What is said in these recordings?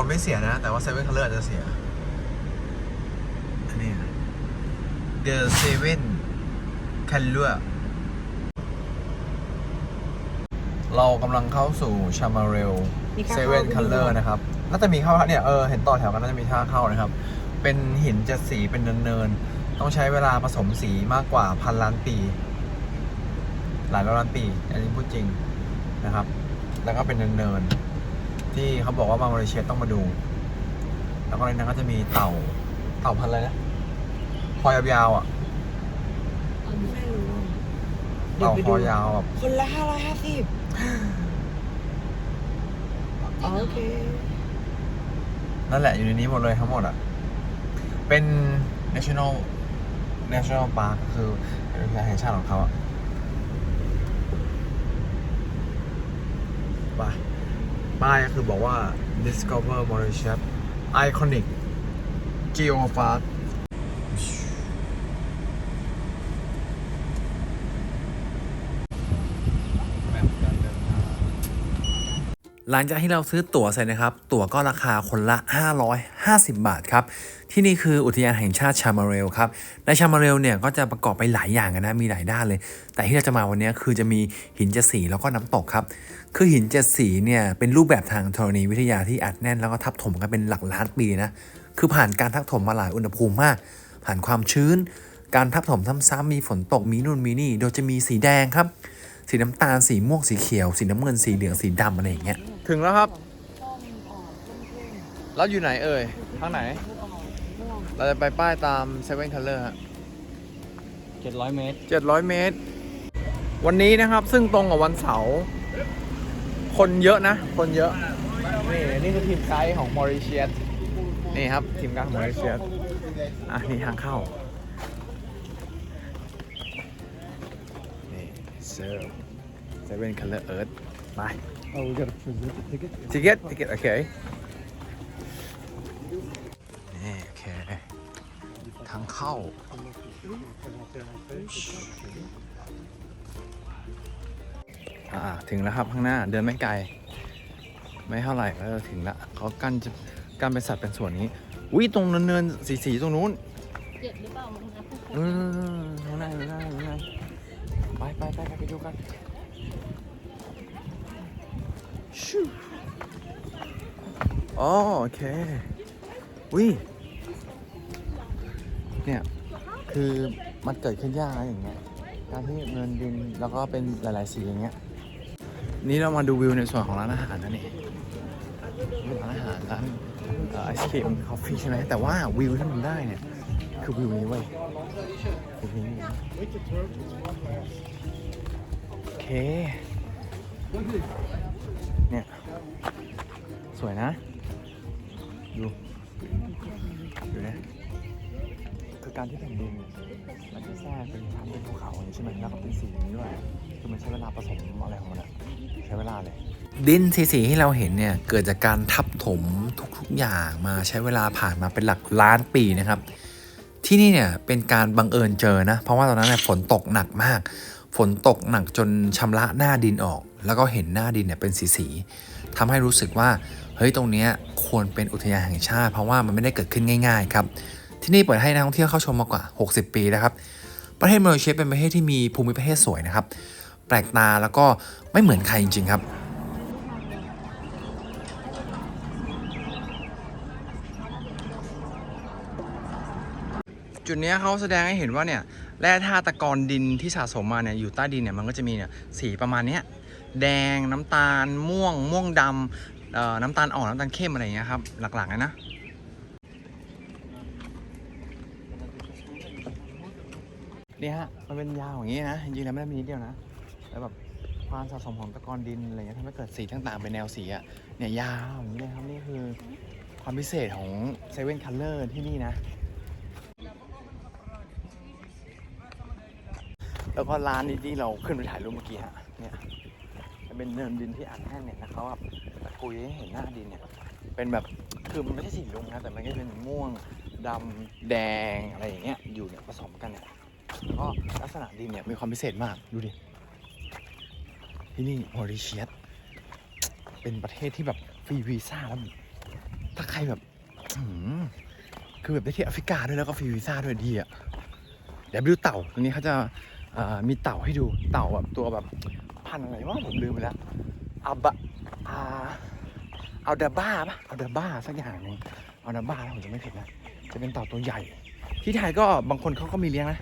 นไม่เสียนะ แต่ว่าเซเว่นคัลเลอร์อาจจะเสีย อันนี้นะ The Seven Color เรากำลังเข้าสู่ชามาเรลมีค่าเซเข้าเว่นด้วยคัลเลอร์นะครับ น่าจะมีเข้าเนี่ย เออ เห็นต่อแถวกันน่าจะมีท่าเข้านะครับ เป็นหินเจ็ดสีเป็นเนินๆ ต้องใช้เวลาผสมสีมากกว่าพันล้านปี หลายร้อยล้านปี อันนี้พูดจริงนะครับ แล้วก็เป็นเนินๆ ที่เขาบอกว่ามามาเลเซียต้องมาดู แล้วก็ในนั้นก็จะมีเต่า เต่าพันธุ์อะไรนะคอยาวๆอะ ไม่รู้อะเดี๋ยวเต่าไปคดูอยาวแบบคนละห้าร้อยห้าสิบโอเคนั่นแหละอยู่ในนี้หมดเลยทั้งหมดอะ เป็น national national park คือเป็นอุทยานแห่งชาติของเขาอะป้าย ป้ายก็คือบอกว่า discover Mauritius iconic geopark หลังจากที่เราซื้อตั๋วเสร็จนะครับ ตั๋วก็ราคาคนละ 550 บาทครับ ที่นี่คืออุทยานแห่งชาติชามาเรลครับ ในชามาเรลเนี่ยก็จะประกอบไปหลายอย่างนนะมีหลายด้านเลย แต่ที่เราจะมาวันนี้คือจะมีหินเจ็ดสีแล้วก็น้ำตกครับ คือหินเจ็ดสีเนี่ยเป็นรูปแบบทางธรณีวิทยาที่อัดแน่นแล้วก็ทับถมกันเป็นหลักล้านปีนะ คือผ่านการทับถมมาหลายอุณหภูมิมาก ผ่านความชื้น การทับถมซ้ำๆมีฝนตกมีนู่นมีนี่ โดยจะมีสีแดงครับ สีน้ำตาลสีม่วงสีเขียว สีน้ำเงินสีเหลืองสีดำอะไรอย่างเงี้ยถึงแล้วครับแล้วอยู่ไหนเอ่ยทางไหน เราจะไปป้ายตาม Seven Color ฮะ700เมตร700เมตร วันนี้นะครับซึ่งตรงกับวันเสาร์คนเยอะนะ คนเยอะนี่นี่คือทีมไกด์ของมอริเชียสนี่ครับทีมไกด์ของมอริเชียสอะนี่ทางเข้า นี่เซิร์ฟเซเว่นคัลเลอร์เอิร์ธไป Oh we gotta present the ticket ทิเก็ตทิเก็ตโอเคนี่โอเคทางเข้า อ่า ถึงแล้วครับข้างหน้าเดินไม่ไกล ไม่เท่าไหร่ก็จะถึงละเขากั้นจะกั้นเป็นสัตว์เป็นส่วนนี้อุ้ยตรงเนินเนินสีสีๆตรงนู้นเจ็บหรือเปล่ามึงนะเออข้างในข้างในข้างใน ไปไปไปไปดูกันชูอ๋อโอเคอุ้ยเนี่ยคือมันเกิดขึ้นยากนะไรอย่างเงี้ยการที่เนินดินแล้วก็เป็นหลาย ๆ สีอย่างเงี้ยนี่เรามาดูวิวในส่วนของร้านอาหารนะนี่ร้านอาหารร้านไอศครีมคอฟฟี่ใช่ไหมแต่ว่าวิวที่มันได้เนี่ย คือวิวนี้เว้ยวิวนี้ เคเนี่ย สวยนะ ดู ดูนะคือการที่แผ่นดินมันจะแทรกเป็นทำเป็นภูเขาอย่างนี้ใช่ไหมแล้วก็เป็นสีอย่างนี้ด้วย คือมันใช้เวลาผสมอะไรของมันอะใช้เวลาเลย ดินสีๆที่เราเห็นเนี่ย เกิดจากการทับถมทุกๆอย่างมาใช้เวลาผ่านมาเป็นหลักล้านปีนะครับที่นี่เนี่ยเป็นการบังเอิญเจอนะ เพราะว่าตอนนั้นเนี่ยฝนตกหนักมาก ฝนตกหนักจนชำระหน้าดินออก แล้วก็เห็นหน้าดินเนี่ยเป็นสีสีทำให้รู้สึกว่าเฮ้ยตรงนี้ควรเป็นอุทยานแห่งชาติ เพราะว่ามันไม่ได้เกิดขึ้นง่ายๆครับที่นี่เปิดให้นักท่องเที่ยวเข้าชมมากว่า 60 ปีแล้วครับประเทศมาเลเซียเป็นประเทศที่มีภูมิประเทศสวยนะครับแปลกตาแล้วก็ไม่เหมือนใครจริงๆครับ จุดนี้เขาแสดงให้เห็นว่าเนี่ยแร่ธาตุตะกอนดินที่สะสมมาเนี่ยอยู่ใต้ดินเนี่ยมันก็จะมีเนี่ยสีประมาณนี้แดงน้ำตาลม่วง ม่วงดำเอ่อน้ำตาลอ่อนน้ำตาลเข้มอะไรอย่างเงี้ยครับหลักๆนะเนี่ยฮะมันเป็นยาวอย่างงี้นะจริงๆแล้วไม่ได้มีนิดเดียวนะแล้วแบบความสะสมของตะกอนดินอะไรเงี้ยทำให้เกิดสีต่างๆเป็นแนวสีอะเนี่ยยาวอย่างนี้เลยครับนี่คือความพิเศษของเซเว่นคัลเลอร์ที่นี่นะ แล้วก็ร้านนี้ที่เราขึ้นไปถ่ายรูปเมื่อกี้ฮะเนี่ยจะเป็นเนินดินที่อัดแน่นเนี่ยนะเขาแบบตะกุยให้เห็นหน้าดินเนี่ยเป็นแบบคือมันไม่ใช่สีลุงนะแต่มันก็เป็นม่วงดำแดงอะไรอย่างเงี้ยอยู่เนี่ยผสมกันเนี่ยแล้วก็ลักษณะดินเนี่ยมีความพิเศษมากดูดิที่นี่มอริเชียสเป็นประเทศที่แบบฟรีวีซ่าแล้วถ้าใครแบบคือแบบได้เที่ยวแอฟริกาด้วยแล้วก็ฟรีวีซ่าด้วยดีอะเดี๋ยวไปดูเต่าตรงนี้เขาจะ มีเต่าให้ดูเต่าแบบตัวแบบพันธุ์อะไรวะผมลืมไปแล้วอาบะอาเอาดาบ้าปะเอาดาบ้าสักอย่างหนึ่งเอาดาบ้าถ้าผมจะไม่ผิดนะจะเป็นเต่าตัวใหญ่ ที่ไทยก็บางคนเขาก็มีเลี้ยงนะ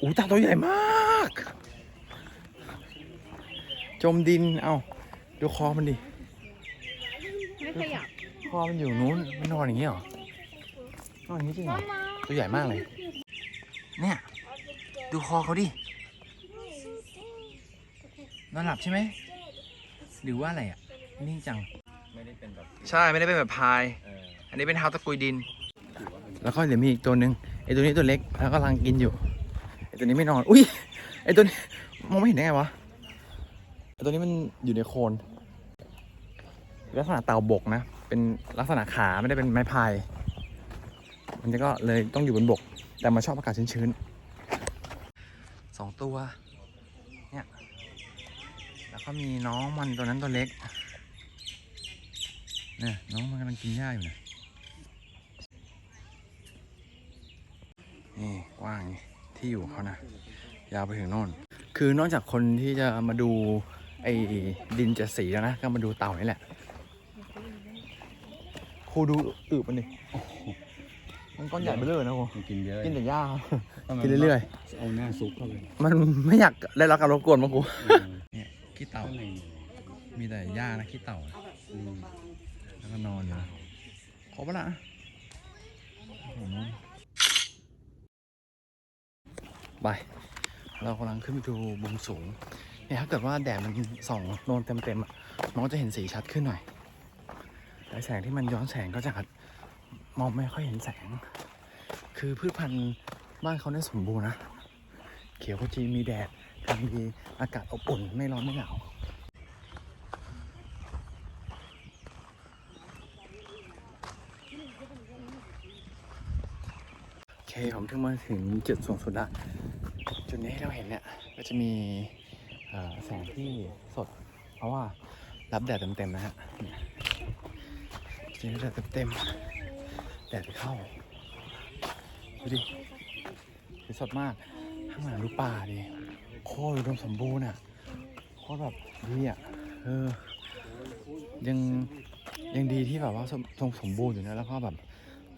อู้เต่าตัวใหญ่มาก จมดินเอาดูคอมันดิไม่ขยับคอมันอยู่นู้นมันนอนอย่างนี้เหรอ นอนอย่างนี้จริงเหรอตัวใหญ่มากเลย เนี่ย ดูคอเขาดินอนหลับใช่ไหม หรือว่าอะไรอะ นิ่งจัง ไม่ได้เป็นแบบใช่ไม่ได้เป็นแบบพาย เอออันนี้เป็นเท้าตะกุยดิน แล้วก็เดี๋ยวมีอีกตัวหนึ่งไอ้ตัวนี้ตัวเล็กแล้วก็กำลังกินอยู่ไอ้ตัวนี้ไม่นอน อุ้ยไอ้ตัวนี้มองไม่เห็นได้ไงวะไอ้ตัวนี้มันอยู่ในโคนลักษณะเต่าบกนะ เป็นลักษณะขาไม่ได้เป็นไม้พาย มันจะก็เลยต้องอยู่บนบก แต่มาชอบอากาศชื้นๆ สองตัว เนี่ย แล้วก็มีน้องมันตัวนั้นตัวเล็ก เนี่ยน้องมันกำลังกินหญ้าอยู่นะนี่กว้างนี่ที่อยู่เขานะ ยาวไปถึงโน่น คือนอกจากคนที่จะมาดูไอ้ดินจะสีแล้วนะ ก็มาดูเต่านี่แหละ ครูดูอึมันดิโอ้โห มันก้อนใหญ่ไปเลยนะครูมันกินเยอะกินแต่หญ้าประมาณกินเรื่อยเอาหน้าซุปเข้าไปๆ มันไม่อยากได้รับการรบกวนมั้งครูเออเนี่ยขี้เต่า ข้างในมีแต่หญ้านะขี้เต่า อืมแล้วก็นอนอยู่นะครบปะละโอ้โหนอนไป เรากำลังขึ้นไปดูมุมสูง เนี่ยถ้าเกิดว่าแดดมันส่องโดนเต็มๆอะมันก็จะเห็นสีชัดขึ้นหน่อย แต่แสงที่มันย้อนแสงก็จะอาจ มองไม่ค่อยเห็นแสง คือพืชพันธุ์บ้านเขาเนี่ยสมบูรณ์นะ เขียวขจีมีแดดกลางดีอากาศอบอุ่นไม่ร้อนไม่หนาวโอเคผมถึงมาถึงจุดสูงสุดละจุดนี้ที่เราเห็นเนี่ย ก็จะมีแสงที่สด เพราะว่ารับแดดเต็มๆนะฮะเจริงๆแดดเต็มๆ แดดเข้าดูดิสีสดมาก ข้างหลังดูป่าดิโคตรอุดมสมบูรณ์อะโคตรแบบดีอะเออยังยังดีที่แบบว่าสมทรงสมบูรณ์อยู่นะแล้วก็แบบ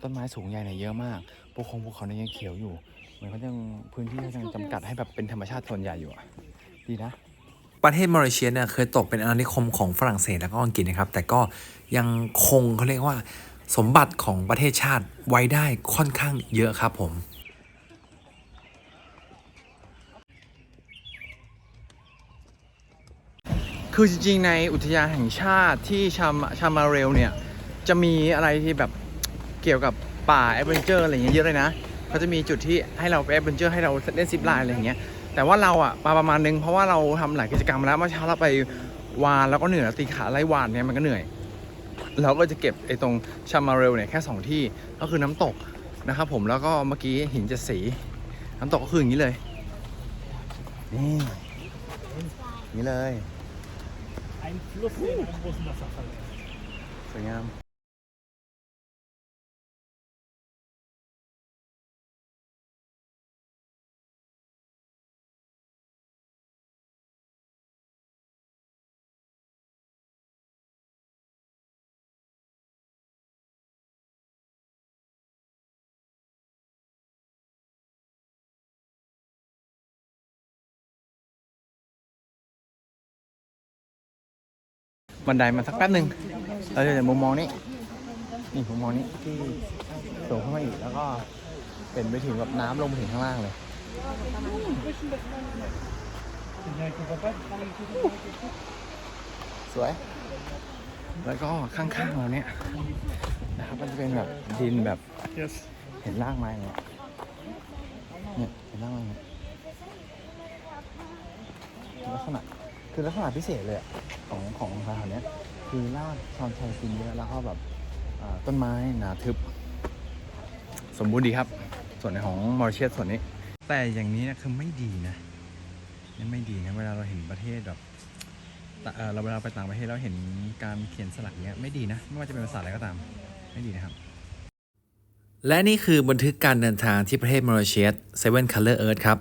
ต้นไม้สูงใหญ่เนี่ยเยอะมากภูเขาภูเขาเนี่ยยังเขียวอยู่เหมือนเขายังพื้นที่เขายังจำกัดให้แบบเป็นธรรมชาติส่วนใหญ่อยู่อะดีนะประเทศมอริเชียเนี่ยเคยตกเป็นอาณานิคมของฝรั่งเศสแล้วก็อังกฤษนะครับ แต่ก็ยังคงเขาเรียกว่า สมบัติของประเทศชาติไว้ได้ค่อนข้างเยอะครับผมคือจริงๆ ในอุทยานแห่งชาติที่ชามชามาเรลเนี่ย จะมีอะไรที่แบบเกี่ยวกับป่าแอดเวนเจอร์อะไรเงี้ยเยอะเลยนะเขาจะมีจุดที่ให้เราไปแอดเวนเจอร์ให้เราเล่นซิปไลน์อะไรเงี้ยแต่ว่าเราอะมาประมาณนึงเพราะว่าเราทำหลายกิจกรรมแล้วเมื่อเช้าเราไปวานแล้วก็เหนื่อยตีขาไล่วานเนี่ยมันก็เหนื่อย เราก็จะเก็บไอ้ตรงชามาเรลเนี่ยแค่สองที่ก็คือน้ำตกนะครับผมแล้วก็เมื่อกี้หินเจ็ดสี น้ำตกก็คืออย่างนี้เลยนี่นี่เลยสวยงาม บันไดมาสักแป๊บหนึ่งเราจะเห็นมุมมองนี้ นี่มุมมองนี้ที่สูงขึ้นมาอีกแล้วก็เป็นไปถึงแบบน้ำลงไปถึงข้างล่างเลยสวย แล้วก็ข้างๆเราเนี่ยนะครับมันจะเป็นแบบดินแบบเห็นล่างไม้เนี่ยเนี่ยเห็นล่างไม้เนี่ยลักษณะคือลักษณะพิเศษเลยอะ ของของสถานเนี้ยคือรากชอนชัยซินเยอะแล้วก็แบบอ่าต้นไม้หนาทึบ สมบูรณ์ดีครับ ส่วนของมอริเชียสส่วนนี้ แต่อย่างนี้นะคือไม่ดีนะนี่ไม่ดีนะเวลาเราเห็นประเทศแบบแต่เออเราเวลาไปต่างประเทศแล้วเห็นการเขียนสลักเนี้ยไม่ดีนะไม่ว่าจะเป็นภาษาอะไรก็ตามไม่ดีนะครับ และนี่คือบันทึกการเดินทางที่ประเทศมอริเชียส Seven Color Earth ครับ